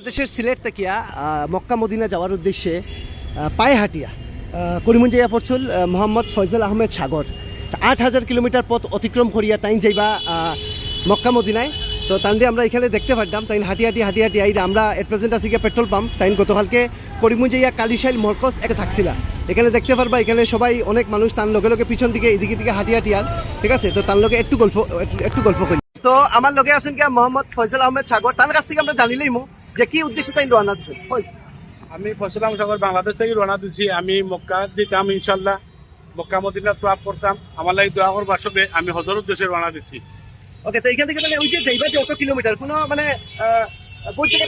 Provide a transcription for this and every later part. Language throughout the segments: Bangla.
বাংলাদেশের সিলেট থেকে মক্কা মদিনা যাওয়ার উদ্দেশ্যে পায়ে হাঁটিয়া করিমগঞ্জ এয়ারপোর্ট চল আহ, মোহাম্মদ ফয়জল আহমেদ সাগর। আট হাজার কিলোমিটার পথ অতিক্রম করিয়া তাইন যাইবা মক্কা মদিনায়। তো তান দিয়ে আমরা এখানে দেখতে পারতাম তাই হাঁটি হাঁটি হাঁটি হাঁটি আইরা আমরা এট প্রেজেন্ট আছি গিয়া পেট্রোল পাম্প তাই গতকালকে করিমগঞ্জ ইয়া কালিশাইল মরকজ একটা থাকছিলা। এখানে দেখতে পারবা এখানে সবাই অনেক মানুষ তার লগে লগে পিছন দিকে এদিকে দিকে হাঁটি হাঁটি আর ঠিক আছে? তো তার লগে একটু গল্প একটু- গল্প করি। তো আমার লগে আছেন গিয়া মোহাম্মদ ফয়জল আহমেদ সাগর। তার কাছ থেকে আমরা জানিলেই মু যে কি উদ্দেশ্যে তাই রওনা দিচ্ছেন আমি ফসলাম সাগর বাংলাদেশ থেকে রওনা দিছি। আমি মক্কা দিতাম ইনশাল্লাহ মক্কা মদিনা তোয়াব করতাম আমার লাগে দোয়া করবার সবে আমি হজর উদ্দেশ্যে রওনা দিছি। ওকে তো এখান থেকে মানে ওই যে যাইবা যে অত কিলোমিটার কোনো মানে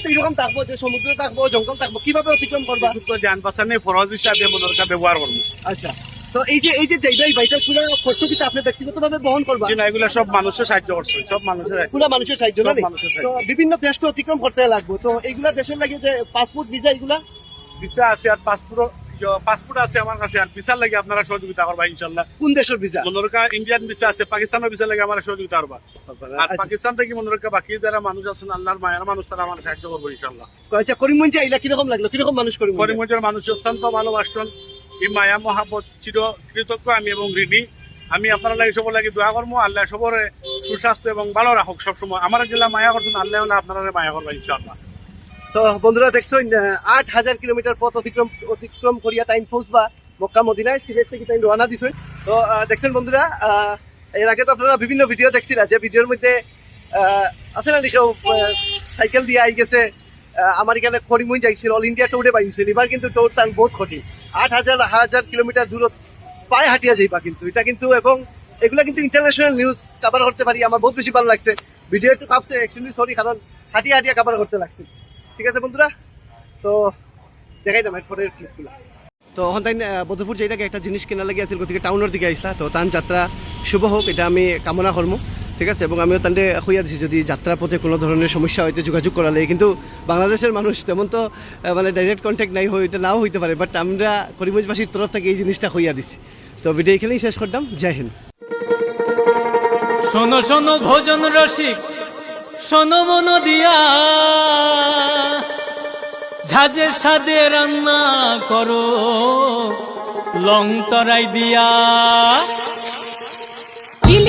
তো এরকম থাকব? যে সমুদ্র থাকব জঙ্গল থাকব কীভাবে অতিক্রম করবা? তো যান বাসানে ফরজ হিসাবে মনোরকা ব্যবহার করব। আচ্ছা। তো এই যে এই যে এই বাইটার পুরো খরচ কিন্তু আপনি ব্যক্তিগতভাবে বহন করবা না এগুলো সব মানুষের সাহায্য করছে সব মানুষের পুরো মানুষের সাহায্য না সব নি? মানুষের সাহায্য। তো বিভিন্ন দেশ তো অতিক্রম করতে লাগবো। তো এইগুলা দেশের লাগে যে পাসপোর্ট ভিসা এগুলা? ভিসা আছে আর পাসপোর্ট পাসপোর্ট আছে আমার কাছে আর ভিসার লাগে আপনারা সহযোগিতা করবা ইনশাল্লাহ কোন দেশের ভিসা? মনোরকা ইন্ডিয়ান ভিসা আছে পাকিস্তানের ভিসা লাগে আমার সহযোগিতা করবা। আর আচ্ছা। পাকিস্তান থেকে মনোরকা বাকি যারা মানুষ আছেন আল্লাহর মায়ের মানুষ তারা আমার সাহায্য করব ইনশাল্লাহ আচ্ছা করিমগঞ্জে আইলা কীরকম লাগল? কীরকম মানুষ করিমগঞ্জ? করিমগঞ্জের মানুষ অত্যন্ত ভালোবাসছেন এই মায়া মহাবত চির কৃতজ্ঞ আমি এবং ঋণী। আমি আপনার লাগে সবার লাগে, দোয়া করব আল্লাহ সবরে সুস্বাস্থ্য এবং ভালো রাখুক সবসময়। আমার জেলা মায়া করছেন, আল্লাহ আপনারা মায়া করবেন, ইনশাআল্লাহ। তো বন্ধুরা, দেখছেন আট হাজার কিলোমিটার পথ অতিক্রম অতিক্রম করিয়া টাইম পৌঁছবা মক্কা মদিনায় সিলেট থেকে টাইম রওনা দিছেন। তো দেখছেন বন্ধুরা এর আগে তো আপনারা বিভিন্ন ভিডিও দেখছিলেন যে ভিডিওর মধ্যে আছে না দেখেও সাইকেল দিয়ে আই গেছে আমার এখানে করিমগঞ্জ যাইছিল অল ইন্ডিয়া ট্যুরে বাইছিল এবার কিন্তু ট্যুর টান বহুত কঠিন। আট হাজার হাজার কিলোমিটার দূরত পায়ে হাঁটিয়া যাইবা কিন্তু। এটা কিন্তু এবং এগুলা কিন্তু ইন্টারন্যাশনাল নিউজ কাভার করতে পারি, আমার বহুত বেশি ভালো লাগছে। ভিডিও একটু কাঁপছে অ্যাকচুয়ালি সরি কারণ হাঁটিয়া হাঁটিয়া কাভার করতে লাগছে। ঠিক আছে বন্ধুরা? তো দেখাই দাম এরপরের ক্লিপগুলো তো ওখান তাই বধুপুর যাইটাকে একটা জিনিস কেনা লাগি আছিল, গতিকে টাউনের দিকে আইসলা তো তান যাত্রা শুভ হোক এটা আমি কামনা করব ঠিক আছে? এবং আমিও তান্ডে হইয়া দিছি যদি যাত্রার পথে কোনো ধরনের সমস্যা হইতে যোগাযোগ করালে কিন্তু বাংলাদেশের মানুষ তেমন তো মানে ডাইরেক্ট কন্ট্যাক্ট নাই এটা নাও হইতে পারে বাট আমরা করিমগঞ্জবাসীর তরফ থেকে এই জিনিসটা হইয়া দিছি তো ভিডিও এখানেই শেষ করলাম। জয় হিন্দ। শোনো শোনো ভোজন রসিক, শোনো মন দিয়া। ঝাঁঝের সাদে রান্না করো, লং তরাই দিয়া।